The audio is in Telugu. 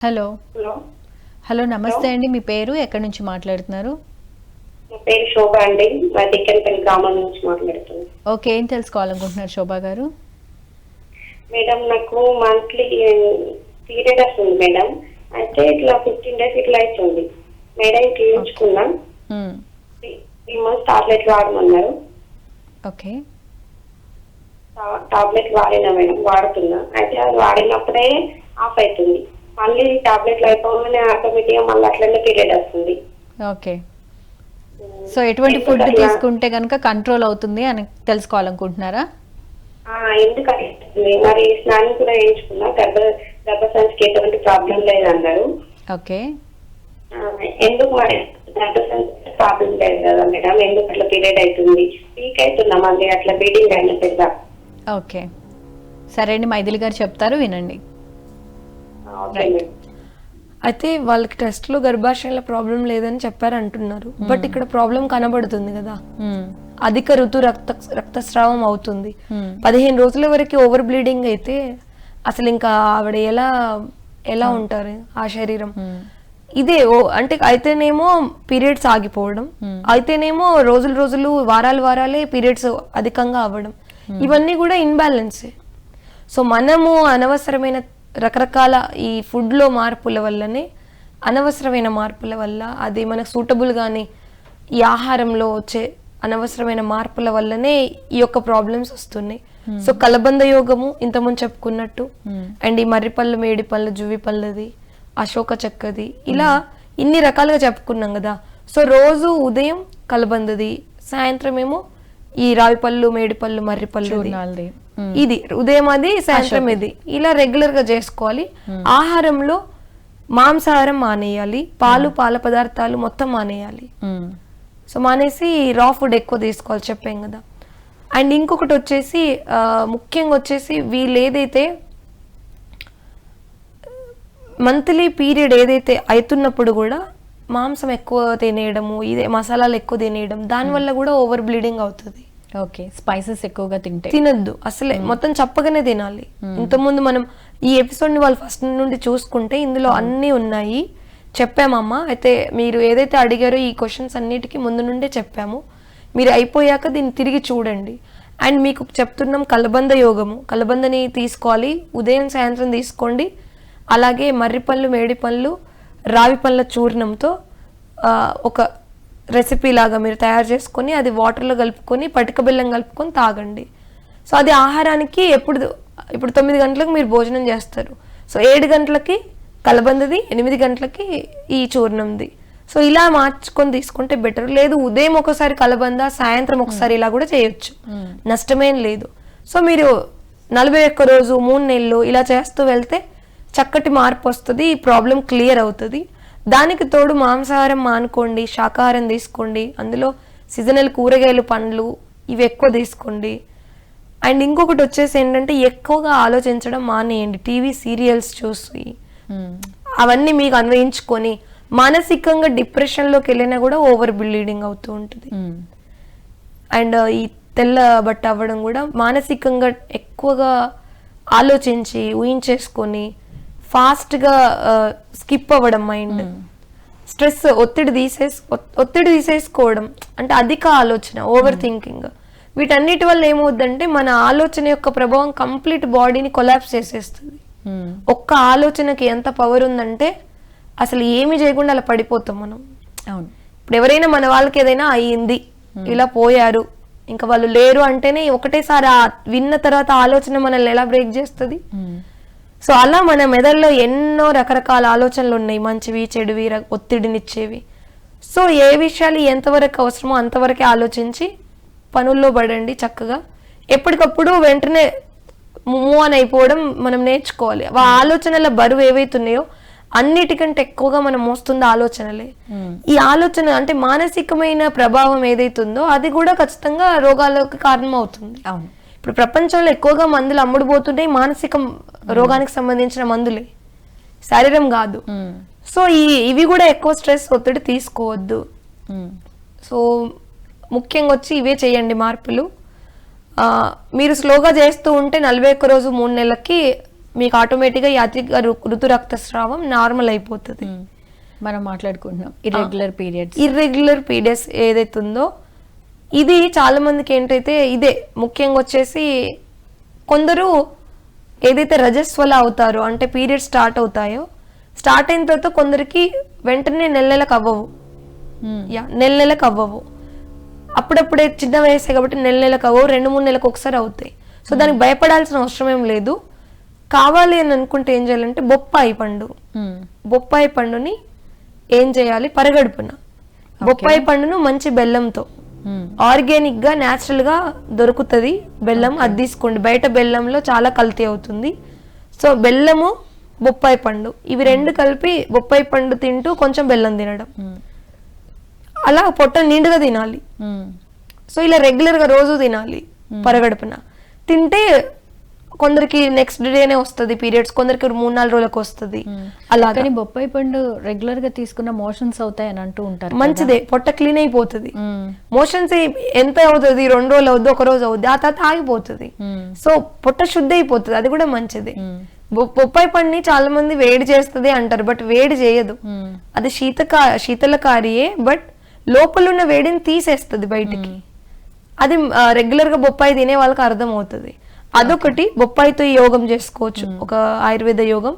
హలో. హలో. హలో నమస్తే అండి. మీ పేరు? ఎక్కడి నుంచి మాట్లాడుతున్నారు? పేరు శోభ అండి. మా దిక్కనపల్లి గ్రామం నుంచి మాట్లాడుతున్నాను. ఓకే ఏం తెలుసుకోవాలనుకుంటున్నారు శోభా గారు? మేడం నాకు మంత్లీ పీరియడ్ వస్తుంది మేడం. అయితే ఇట్లా ఫిఫ్టీన్ డేస్ ఇట్లా అవుతుంది మేడం చూపించుకున్నా మ్మ్. త్రీ మంత్స్ టాబ్లెట్ వాడమన్నారు. ఓకే. టాబ్లెట్ వాడినా మేడం? వాడుతున్నా. అయితే అది వాడినప్పుడే ఆఫ్ అవుతుంది. మళ్ళీ టాబ్లెట్లు అయిపోగానే ఆటోమేటిక్గా మళ్ళీ అట్లనే పీరియడ్ వస్తుంది. ఓకే. సో ఎటువంటి ఫుడ్? తీసుకుంటే కనుక కంట్రోల్ అవుతుంది అని తెలుసుకోవాలనుకుంటున్నారా? ఆ, ఎందుకు అనిపిస్తుంది మరి స్నానం కూడా వేయించుకున్నా గర్భ గర్భసంచికి ఎటువంటి ప్రాబ్లం లేదన్నారు. ఓకే. ఎందుకు మరి ప్రాబ్లం లేదు కదా మేడం? ఎందుకు అట్లా పీరియడ్ అవుతుంది? వీక్ అవుతున్నా మళ్ళీ అట్లా బీడింగ్ అయిన పెద్ద. ఓకే. సరే అండి మైథిలి గారు చెప్తారు వినండి ఆ, ఓకే Right. మేడం అయితే వాళ్ళకి టెస్ట్లో గర్భాశయంలో ప్రాబ్లం లేదని చెప్పారు అంటున్నారు. బట్ ఇక్కడ ప్రాబ్లం కనబడుతుంది కదా. మ్మ్. అధిక ఋతు రక్త రక్తస్రావం అవుతుంది. మ్మ్. పదిహేను రోజుల వరకు ఓవర్ బ్లీడింగ్ అయితే అసలు ఇంకా ఆవిడ ఎలా ఎలా ఉంటారు ఆ శరీరం. ఇదే ఓ అంటే అయితేనేమో పీరియడ్స్ ఆగిపోవడం. Hmm. అయితేనేమో రోజులు రోజులు వారాలు వారాలే పీరియడ్స్ అధికంగా అవ్వడం. ఇవన్నీ కూడా ఇన్బ్యాలెన్సే సో మనము అనవసరమైన రకరకాల ఈ ఫుడ్లో మార్పుల వల్లనే అనవసరమైన మార్పుల వల్ల అది మనకు సూటబుల్ కానీ ఈ ఆహారంలో వచ్చే అనవసరమైన మార్పుల వల్లనే ఈ యొక్క ప్రాబ్లమ్స్ వస్తున్నాయి. సో కలబంద యోగము ఇంతకుముందు చెప్పుకున్నట్టు. అండ్ ఈ మర్రిపళ్ళు మేడి పళ్ళు జువి పళ్ళది అశోక చెక్కది ఇలా ఇన్ని రకాలుగా చెప్పుకున్నాం కదా. సో రోజు ఉదయం కలబందది సాయంత్రం ఏమో ఈ రావి పళ్ళు మేడి పళ్ళు మర్రి పళ్ళు చూర్ణాలది మ్మ్. ఇది ఉదయం అది సాయంత్రం ఇది. ఇలా రెగ్యులర్గా చేసుకోవాలి. ఆహారంలో మాంసాహారం మానేయాలి. పాలు పాల పదార్థాలు మొత్తం మానేయాలి. సో మానేసి రా ఫుడ్ ఎక్కువ తీసుకోవాలి చెప్పాం కదా. అండ్ ఇంకొకటి వచ్చేసి ముఖ్యంగా వచ్చేసి వీళ్ళు ఏదైతే మంత్లీ పీరియడ్ ఏదైతే అవుతున్నప్పుడు కూడా మాంసం ఎక్కువ తినేయడము ఇదే మసాలాలు ఎక్కువ తినేయడం దానివల్ల కూడా ఓవర్ బ్లీడింగ్ అవుతుంది. ఓకే స్పైసెస్ ఎక్కువగా తింటే. తినద్దు అసలే. మొత్తం చప్పగానే తినాలి. ఇంతకుముందు మనం ఈ ఎపిసోడ్ని వాళ్ళు ఫస్ట్ నుండి చూసుకుంటే ఇందులో అన్నీ ఉన్నాయి. చెప్పామమ్మా అయితే మీరు ఏదైతే అడిగారో ఈ క్వశ్చన్స్ అన్నిటికీ ముందు నుండే చెప్పాము. మీరు అయిపోయాక దీన్ని తిరిగి చూడండి. అండ్ మీకు చెప్తున్నాం కలబంద యోగము. కలబందని తీసుకోవాలి. ఉదయం సాయంత్రం తీసుకోండి. అలాగే మర్రి పళ్ళు మేడి పళ్ళు రావి పళ్ళ చూర్ణంతో ఒక రెసిపీ లాగా మీరు తయారు చేసుకొని అది వాటర్లో కలుపుకొని పటిక బెల్లం కలుపుకొని తాగండి. సో అది ఆహారానికి ఎప్పుడు ఇప్పుడు తొమ్మిది గంటలకు మీరు భోజనం చేస్తారు. సో ఏడు గంటలకి కలబందది ఎనిమిది గంటలకి ఈ చూర్ణంది. సో ఇలా మార్చుకొని తీసుకుంటే బెటర్ లేదు ఉదయం ఒకసారి కలబంద సాయంత్రం ఒకసారి ఇలా కూడా చేయొచ్చు. నష్టమేం లేదు. సో మీరు నలభై ఒక్క రోజు మూడు నెలలు ఇలా చేస్తూ వెళ్తే చక్కటి మార్పు వస్తుంది ఈ ప్రాబ్లం క్లియర్ అవుతుంది. దానికి తోడు మాంసాహారం మానుకోండి శాకాహారం తీసుకోండి అందులో సీజనల్ కూరగాయలు పండ్లు ఇవి ఎక్కువ తీసుకోండి అండ్ ఇంకొకటి వచ్చేసి ఏంటంటే ఎక్కువగా ఆలోచించడం మానేయండి టీవీ సీరియల్స్ చూసి. అవన్నీ మీకు అన్వయించుకొని మానసికంగా డిప్రెషన్లోకి వెళ్ళినా కూడా ఓవర్ బ్లీడింగ్ అవుతూ ఉంటుంది. అండ్ ఈ తెల్ల బట్ట అవ్వడం కూడా మానసికంగా ఎక్కువగా ఆలోచించి ఊహించేసుకొని ఫాస్ట్గా స్కిప్ అవ్వడం మైండ్. స్ట్రెస్ ఒత్తిడి తీసేసి ఒత్- ఒత్తిడి తీసేసుకోవడం అంటే అధిక ఆలోచన ఓవర్ థింకింగ్ వీటన్నిటి వల్ల ఏమవుద్దంటే మన ఆలోచన యొక్క ప్రభావం కంప్లీట్ బాడీని కొలాప్స్ చేసేస్తుంది. ఒక్క ఆలోచనకి ఎంత పవర్ ఉందంటే అసలు ఏమి చేయకుండా అలా పడిపోతాం మనం. అవును. ఇప్పుడు ఎవరైనా మన వాళ్ళకి ఏదైనా అయ్యింది ఇలా పోయారు ఇంకా వాళ్ళు లేరు అంటేనే ఒకటేసారి విన్న తర్వాత ఆలోచన మనల్ని ఎలా బ్రేక్ చేస్తుంది. సో అలా మన మెదడులో ఎన్నో రకరకాల ఆలోచనలు ఉన్నాయి. మంచివి చెడువి ఒత్తిడినిచ్చేవి. సో ఏ విషయాలు ఎంతవరకు అవసరమో అంతవరకే ఆలోచించి పనుల్లో పడండి చక్కగా. ఎప్పటికప్పుడు వెంటనే మూవ్ ఆన్ అయిపోవడం మనం నేర్చుకోవాలి. ఆ ఆలోచనల బరువు ఏవైతున్నాయో అన్నిటికంటే ఎక్కువగా మనం మోస్తుంది ఆలోచనలే. ఈ ఆలోచన అంటే మానసికమైన ప్రభావం ఏదైతుందో అది కూడా ఖచ్చితంగా రోగాలకు కారణం అవుతుంది అవును. ఇప్పుడు ప్రపంచంలో ఎక్కువగా మందులు అమ్ముడుపోతుంటాయి మానసిక రోగానికి సంబంధించిన మందులే. శరీరం కాదు. సో ఈ ఇవి కూడా ఎక్కువ స్ట్రెస్ ఒత్తిడి తీసుకోవద్దు. సో ముఖ్యంగా వచ్చి ఇవే చేయండి మార్పులు. మీరు స్లోగా చేస్తూ ఉంటే నలభై ఒక్క రోజు మూడు నెలలకి మీకు ఆటోమేటిక్గా రు- ఋతు రక్తస్రావం నార్మల్ అయిపోతుంది. మనం మాట్లాడుకుంటున్నాం. ఇర్రెగ్యులర్ పీరియడ్స్ ఇర్రెగ్యులర్ పీరియడ్స్ ఏదైతే ఉందో ఇది చాలా మందికి ఏంటైతే ఇదే ముఖ్యంగా వచ్చేసి కొందరు ఏదైతే రజస్వల అవుతారో అంటే పీరియడ్స్ స్టార్ట్ అవుతాయో స్టార్ట్ అయిన తర్వాత కొందరికి వెంటనే నెల నెలకు అవ్వవు. యా నెల నెలకు అవ్వవు. అప్పుడప్పుడే చిన్న వయసే కాబట్టి నెల నెలకు అవ్వవు రెండు మూడు నెలలకు ఒకసారి అవుతాయి. సో దానికి భయపడాల్సిన అవసరం ఏం లేదు. కావాలి అని అనుకుంటే ఏం చేయాలంటే బొప్పాయి పండు. బొప్పాయి పండుని ఏం చేయాలి? పరగడుపున. బొప్పాయి పండును మంచి బెల్లంతో. ఆర్గానిక్గా న్యాచురల్గా దొరుకుతుంది. బెల్లం అది తీసుకోండి. బయట బెల్లంలో చాలా కల్తీ అవుతుంది. సో బెల్లము బొప్పాయి పండు. ఇవి రెండు కలిపి బొప్పాయి పండు తింటూ కొంచెం బెల్లం తినడం. అలా పొట్ట నిండుగా తినాలి. సో ఇలా రెగ్యులర్గా రోజు తినాలి పరగడుపున. తింటే కొందరికి నెక్స్ట్ డేనే వస్తుంది పీరియడ్స్ కొందరికి మూడు నాలుగు రోజులకు వస్తుంది. అలా కానీ బొప్పాయి పండు రెగ్యులర్గా తీసుకున్న మోషన్స్ అవుతాయి అని అంటూ ఉంటారు మంచిదే పొట్ట క్లీన్ అయిపోతుంది. మోషన్స్ ఎంత అవుతుంది రెండు రోజులు అవుద్ది ఒక రోజు అవుద్ది ఆ తర్వాత ఆగిపోతుంది. సో పొట్ట శుద్ధి అయిపోతుంది అది కూడా మంచిదే. బొప్పాయి పండుని చాలా మంది వేడి చేస్తుంది అంటారు బట్ వేడి చేయదు. అది శీతకా శీతలకారియే బట్ లోపల ఉన్న వేడిని తీసేస్తుంది బయటికి. అది రెగ్యులర్గా బొప్పాయి తినే వాళ్ళకి అర్థం అవుతుంది అదొకటి బొప్పాయితో యోగం చేసుకోవచ్చు. ఒక ఆయుర్వేద యోగం.